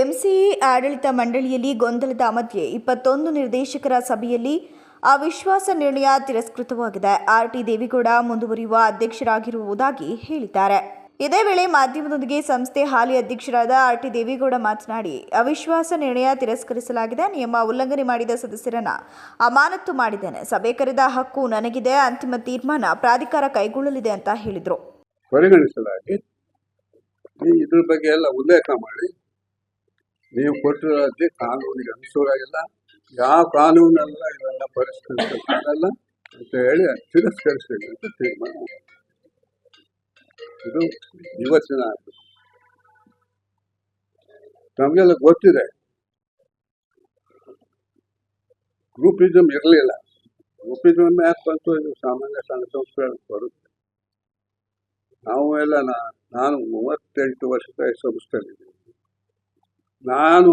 ಎಂಸಿಇ ಆಡಳಿತ ಮಂಡಳಿಯಲ್ಲಿ ಗೊಂದಲದ ಮಧ್ಯೆ ಇಪ್ಪತ್ತೊಂದು ನಿರ್ದೇಶಕರ ಸಭೆಯಲ್ಲಿ ಅವಿಶ್ವಾಸ ನಿರ್ಣಯ ತಿರಸ್ಕೃತವಾಗಿದೆ. ಆರ್ಟಿ ದೇವೇಗೌಡ ಮುಂದುವರಿಯುವ ಅಧ್ಯಕ್ಷರಾಗಿರುವುದಾಗಿ ಹೇಳಿದ್ದಾರೆ. ಇದೇ ವೇಳೆ ಮಾಧ್ಯಮದೊಂದಿಗೆ ಸಂಸ್ಥೆ ಹಾಲಿ ಅಧ್ಯಕ್ಷರಾದ ಆರ್ಟಿ ದೇವೇಗೌಡ ಮಾತನಾಡಿ, ಅವಿಶ್ವಾಸ ನಿರ್ಣಯ ತಿರಸ್ಕರಿಸಲಾಗಿದೆ. ನಿಯಮ ಉಲ್ಲಂಘನೆ ಮಾಡಿದ ಸದಸ್ಯರನ್ನ ಅಮಾನತು ಮಾಡಿದ್ದೇನೆ. ಸಭೆ ಕರೆದ ಹಕ್ಕು ನನಗಿದೆ. ಅಂತಿಮ ತೀರ್ಮಾನ ಪ್ರಾಧಿಕಾರ ಕೈಗೊಳ್ಳಲಿದೆ ಅಂತ ಹೇಳಿದರು. ಪರಿಗಣಿಸಲಾಗಿ ಇದ್ರ ಬಗ್ಗೆ ಎಲ್ಲ ಉಲ್ಲೇಖ ಮಾಡಿ. ನೀವು ಕೊಟ್ಟಿರೋ ಕಾನೂನಿಗೆ ಅನುಸೂರಾಗಿಲ್ಲ ಯಾವ ಕಾನೂನಲ್ಲ ಇದನ್ನ ಪರಿಷ್ಕರಿಸಲ್ಲ ಅಂತ ಹೇಳಿ ತಿರಸ್ಕರಿಸಬೇಕು ಅಂತ ತೀರ್ಮಾನ. ಇದು ಇವತ್ತಿನ ಆಯ್ತು ನಮಗೆಲ್ಲ ಗೊತ್ತಿದೆ. ಗ್ರೂಪಿಸಮ್ ಇರಲಿಲ್ಲ. ಗ್ರೂಪಿಸಮ್ ಯಾಕೆ ಬಂತು? ಇದು ಸಾಮಾನ್ಯ ಸಂಘ ಸಂಸ್ಥೆಗಳಿಗೆ ಬರುತ್ತೆ. ನಾವು ಎಲ್ಲ ನಾನು ಮೂವತ್ತೆಂಟು ವರ್ಷದ ಸಂಸ್ಥೆಯಲ್ಲಿದ್ದೀನಿ ನಾನು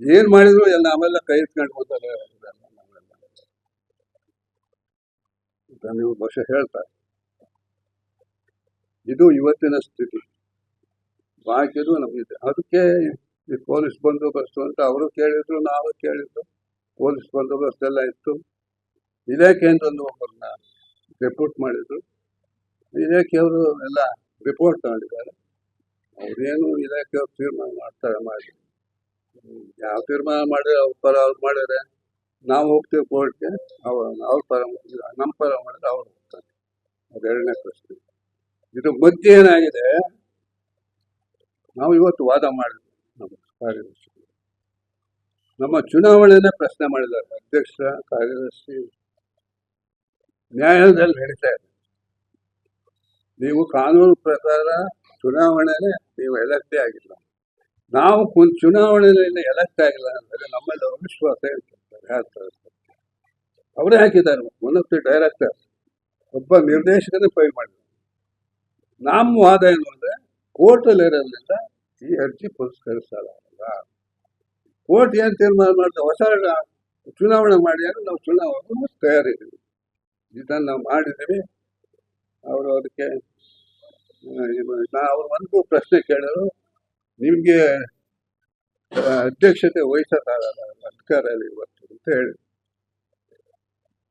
ಏನ್ ಮಾಡಿದ್ರು ಎಲ್ಲ ಆಮೇಲೆ ಕೈ ಇಟ್ಕೊಂಡು ಹೋದಾಗ ನೀವು ಬಹುಶಃ ಹೇಳ್ತಾರೆ. ಇದು ಇವತ್ತಿನ ಸ್ಥಿತಿ. ಬಾಕಿದು ನಮಗಿದೆ. ಅದಕ್ಕೆ ಈ ಪೊಲೀಸ್ ಬಂದೋಬಸ್ತು ಅಂತ ಅವರು ಕೇಳಿದ್ರು, ನಾವು ಕೇಳಿದ್ರು ಪೊಲೀಸ್ ಬಂದೋಬಸ್ತ್ ಎಲ್ಲ ಇತ್ತು. ಇಲಾಖೆಯಿಂದ ಒಂದು ಒಬ್ಬರನ್ನ ರಿಪೋರ್ಟ್ ಮಾಡಿದ್ರು. ಇಲಾಖೆಯವರು ಎಲ್ಲ ರಿಪೋರ್ಟ್ ತಗೊಂಡಿದ್ದಾರೆ ಅವ್ರೇನು ಇಲಾಖೆ ತೀರ್ಮಾನ ಮಾಡ್ತಾರೆ ಮಾಡಿ? ಯಾವ ತೀರ್ಮಾನ ಮಾಡಿದ್ರೆ ಅವ್ರ ಪರ ಅವ್ರು ಮಾಡಿದ್ರೆ ನಾವು ಹೋಗ್ತೀವಿ ಕೋರ್ಟ್ಗೆ, ಅವ್ರ ಅವ್ರ ಪರ ನಮ್ಮ ಪರ ಮಾಡಿದ್ರೆ ಅವ್ರು ಹೋಗ್ತಾರೆ. ಅದು ಎರಡನೇ ಪ್ರಶ್ನೆ. ಇದ್ರ ಮಧ್ಯೆ ಏನಾಗಿದೆ? ನಾವು ಇವತ್ತು ವಾದ ಮಾಡಿದ್ವಿ ನಮ್ಮ ಕಾರ್ಯದರ್ಶಿ. ನಮ್ಮ ಚುನಾವಣೆನೇ ಪ್ರಶ್ನೆ ಮಾಡಿದ್ದಾರೆ. ಅಧ್ಯಕ್ಷ, ಕಾರ್ಯದರ್ಶಿ, ನ್ಯಾಯಾಲಯದಲ್ಲಿ ನಡೀತಾ ಇದೆ ನೀವು ಕಾನೂನು ಪ್ರಕಾರ ಚುನಾವಣೆನೇ ನೀವು ಎಲೆಕ್ಟೇ ಆಗಿಲ್ಲ. ನಾವು ಒಂದು ಚುನಾವಣೆಯಲ್ಲಿ ಎಲೆಕ್ಟ್ ಆಗಿಲ್ಲ ಅಂದರೆ ನಮ್ಮಲ್ಲಿ ಅವಿಶ್ವಾಸ ಹೇಳ್ತಾರೆ ಅವರೇ ಹಾಕಿದ್ದಾರೆ. ಒನ್ ಆಫ್ ದಿ ಡೈರೆಕ್ಟರ್ ಒಬ್ಬ ನಿರ್ದೇಶಕನೇ ಪೈ ಮಾಡಿದ್ರು. ನಮ್ಮ ವಾದ ಏನು ಅಂದರೆ, ಕೋರ್ಟಲ್ಲಿ ಇರೋದ್ರಿಂದ ಈ ಅರ್ಜಿ ಪುರಸ್ಕರಿಸಲ್ಲ ಕೋರ್ಟ್ ಏನು ತೀರ್ಮಾನ ಮಾಡ್ತಾರೆ ಹೊಸ ಚುನಾವಣೆ ಮಾಡಿ ಅಂದರೆ ನಾವು ಚುನಾವಣೆ ತಯಾರಿದ್ದೀವಿ. ಇದನ್ನು ನಾವು ಮಾಡಿದ್ದೀವಿ. ಅವರು ಅದಕ್ಕೆ ನಾ ಅವ್ರು ಒಂದು ಪ್ರಶ್ನೆ ಕೇಳಿದ್ರು, ನಿಮಗೆ ಅಧ್ಯಕ್ಷತೆ ವಹಿಸೋಕ್ಕಾಗಲ್ಲ ಅಧಿಕಾರ ಇಲ್ಲ ಇವತ್ತು, ಅಂತ ಹೇಳಿ.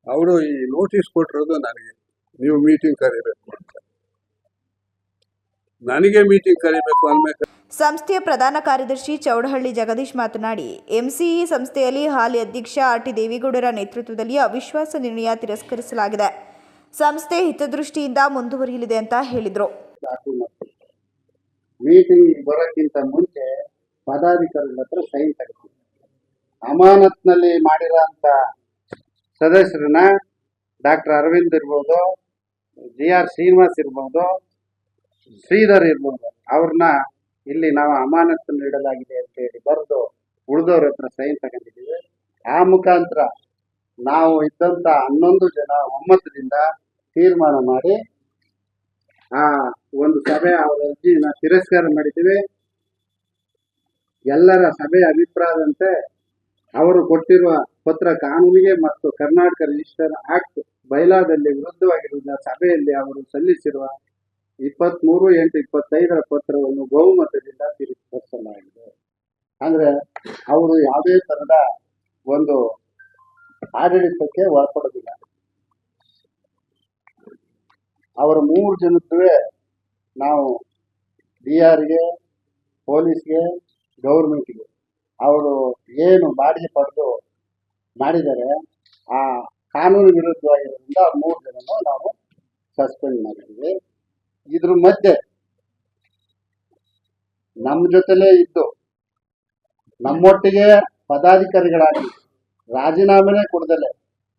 ಅವರು ಈ ನೋಟಿಸ್ ಕೊಟ್ಟಿರೋದು ನನಗೆ, ನೀವು ಮೀಟಿಂಗ್ ಕರಿಬೇಕು ಅಂತ. ನನಗೆ ಮೀಟಿಂಗ್ ಕರಿಬೇಕು ಅನ್ಬೇಕು ಸಂಸ್ಥೆಯ ಪ್ರಧಾನ ಕಾರ್ಯದರ್ಶಿ ಚೌಡಹಳ್ಳಿ ಜಗದೀಶ್ ಮಾತನಾಡಿ, ಎಂಸಿಇ ಸಂಸ್ಥೆಯಲ್ಲಿ ಹಾಲಿ ಅಧ್ಯಕ್ಷ ಆರ್ ಟಿ ದೇವೇಗೌಡರ ನೇತೃತ್ವದಲ್ಲಿ ಅವಿಶ್ವಾಸ ನಿರ್ಣಯ ತಿರಸ್ಕರಿಸಲಾಗಿದೆ. ಸಂಸ್ಥೆ ಹಿತದೃಷ್ಟಿಯಿಂದ ಮುಂದುವರಿಯಲಿದೆ, ಅಂತ ಹೇಳಿದರು. ದಾಖಲು ಮಾಡ್ತೀವಿ ಮೀಟಿಂಗ್ ಬರೋಕ್ಕಿಂತ ಮುಂಚೆ ಪದಾಧಿಕಾರಿಗಳ ಹತ್ರ ಸೈನ್ ತಗೋತೀವಿ ಅಮಾನತ್ನಲ್ಲಿ ಮಾಡಿರೋ ಅಂತ ಸದಸ್ಯರನ್ನ ಡಾಕ್ಟರ್ ಅರವಿಂದ್ ಇರ್ಬೋದು ಜಿ ಆರ್ ಶ್ರೀನಿವಾಸ್ ಇರ್ಬೋದು, ಶ್ರೀಧರ್ ಇರ್ಬೋದು, ಅವ್ರನ್ನ ಇಲ್ಲಿ ನಾವು ಅಮಾನತ್ತು ನೀಡಲಾಗಿದೆ ಅಂತ ಹೇಳಿ ಬರೆದು ಉಳಿದವ್ರ ಹತ್ರ ಸೈನ್ ತಗೊಂಡಿದ್ದೀವಿ. ಆ ಮುಖಾಂತರ ನಾವು ಇದ್ದಂತ ಹನ್ನೊಂದು ಜನ ಒಮ್ಮತದಿಂದ ತೀರ್ಮಾನ ಮಾಡಿ ಒಂದು ಸಭೆ ಅವರ ಅರ್ಜಿನ ತಿರಸ್ಕಾರ ಮಾಡಿದ್ದೀವಿ. ಎಲ್ಲರ ಸಭೆಯ ಅಭಿಪ್ರಾಯದಂತೆ ಅವರು ಕೊಟ್ಟಿರುವ ಪತ್ರ ಕಾನೂನಿಗೆ ಮತ್ತು ಕರ್ನಾಟಕ ರಿಜಿಸ್ಟರ್ ಆಕ್ಟ್ ಬೈಲಾದಲ್ಲಿ ವಿರುದ್ಧವಾಗಿರುವ ಸಭೆಯಲ್ಲಿ ಅವರು ಸಲ್ಲಿಸಿರುವ ಇಪ್ಪತ್ಮೂರು ಎಂಟು ಇಪ್ಪತ್ತೈದರ ಪತ್ರವನ್ನು ಬಹುಮತದಿಂದ ತಿರಸ್ಕರಿಸಲಾಗಿದೆ. ಅಂದ್ರೆ ಅವರು ಯಾವುದೇ ತರದ ಒಂದು ಆಡಳಿತಕ್ಕೆ ಒಳಪಡೋದಿಲ್ಲ ಅವರ ಮೂರು ಜನಕ್ಕೂ ನಾವು ಡಿ ಆರ್ಗೆ, ಪೊಲೀಸ್ಗೆ, ಗೌರ್ಮೆಂಟ್ಗೆ ಅವರು ಏನು ಬಾಡಿಗೆ ಪಡೆದು ಮಾಡಿದರೆ ಆ ಕಾನೂನು ವಿರುದ್ಧವಾಗಿರೋದ್ರಿಂದ ಮೂರು ಜನನು ನಾವು ಸಸ್ಪೆಂಡ್ ಮಾಡಿದ್ವಿ ಇದ್ರ ಮಧ್ಯೆ ನಮ್ಮ ಜೊತೆಲೇ ಇದ್ದು ನಮ್ಮೊಟ್ಟಿಗೆ ಪದಾಧಿಕಾರಿಗಳಾಗಿ ರಾಜೀನಾಮೆನೇ ಕೊಡದಲೆ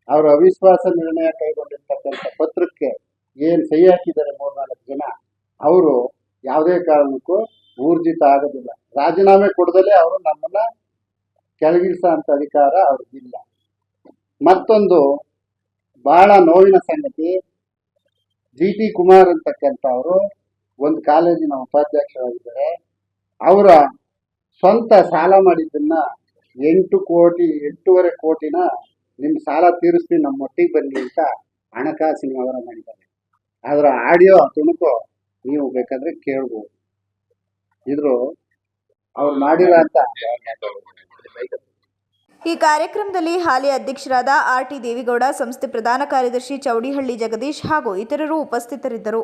ಅವರು ಅವಿಶ್ವಾಸ ನಿರ್ಣಯ ಕೈಗೊಂಡಿರ್ತಕ್ಕಂಥ ಪತ್ರಕ್ಕೆ ಏನು ಸಹಿ ಹಾಕಿದ್ದಾರೆ ಮೂರ್ನಾಲ್ಕು ಜನ ಅವರು ಯಾವುದೇ ಕಾರಣಕ್ಕೂ ಊರ್ಜಿತ ಆಗೋದಿಲ್ಲ. ರಾಜೀನಾಮೆ ಕೊಡದಲೆ ಅವರು ನಮ್ಮನ್ನ ಕೆಳಗಿಳಿಸೋ ಅಂತ ಅಧಿಕಾರ ಅವ್ರಿಗಿಲ್ಲ ಮತ್ತೊಂದು ಬಹಳ ನೋವಿನ ಸಂಗತಿ, ಜಿ. ಟಿ. ಕುಮಾರ್ ಅಂತಕ್ಕಂಥ ಅವರು ಒಂದು ಕಾಲೇಜಿನ ಉಪಾಧ್ಯಕ್ಷರಾಗಿದ್ದಾರೆ. ಅವರ ಸ್ವಂತ ಸಾಲ ಮಾಡಿದ್ದನ್ನ ಎಂಟು ಕೋಟಿ, ಎಂಟೂವರೆ ಕೋಟಿನ ನಿಮ್ಮ ಸಾಲ ತೀರಿಸ್ತೀನಿ ನಮ್ಮ ಒಟ್ಟಿಗೆ ಅಂತ ಹಣಕಾಸಿನ ವ್ಯವಹಾರ ಮಾಡಿದ್ದಾರೆ. ಅದರ ಆಡಿಯೋ ತುಣುಕು ನೀವು ಬೇಕಾದ್ರೆ ಕೇಳ್ಬೋದು. ಇದ್ರು ಅವ್ರು ಈ ಕಾರ್ಯಕ್ರಮದಲ್ಲಿ ಹಾಲಿ ಅಧ್ಯಕ್ಷರಾದ ಆರ್ ಟಿ ದೇವಿಗೌಡ, ಸಂಸ್ಥೆ ಪ್ರಧಾನ ಕಾರ್ಯದರ್ಶಿ ಚೌಡಿಹಳ್ಳಿ ಜಗದೀಶ್ ಹಾಗೂ ಇತರರು ಉಪಸ್ಥಿತರಿದ್ದರು.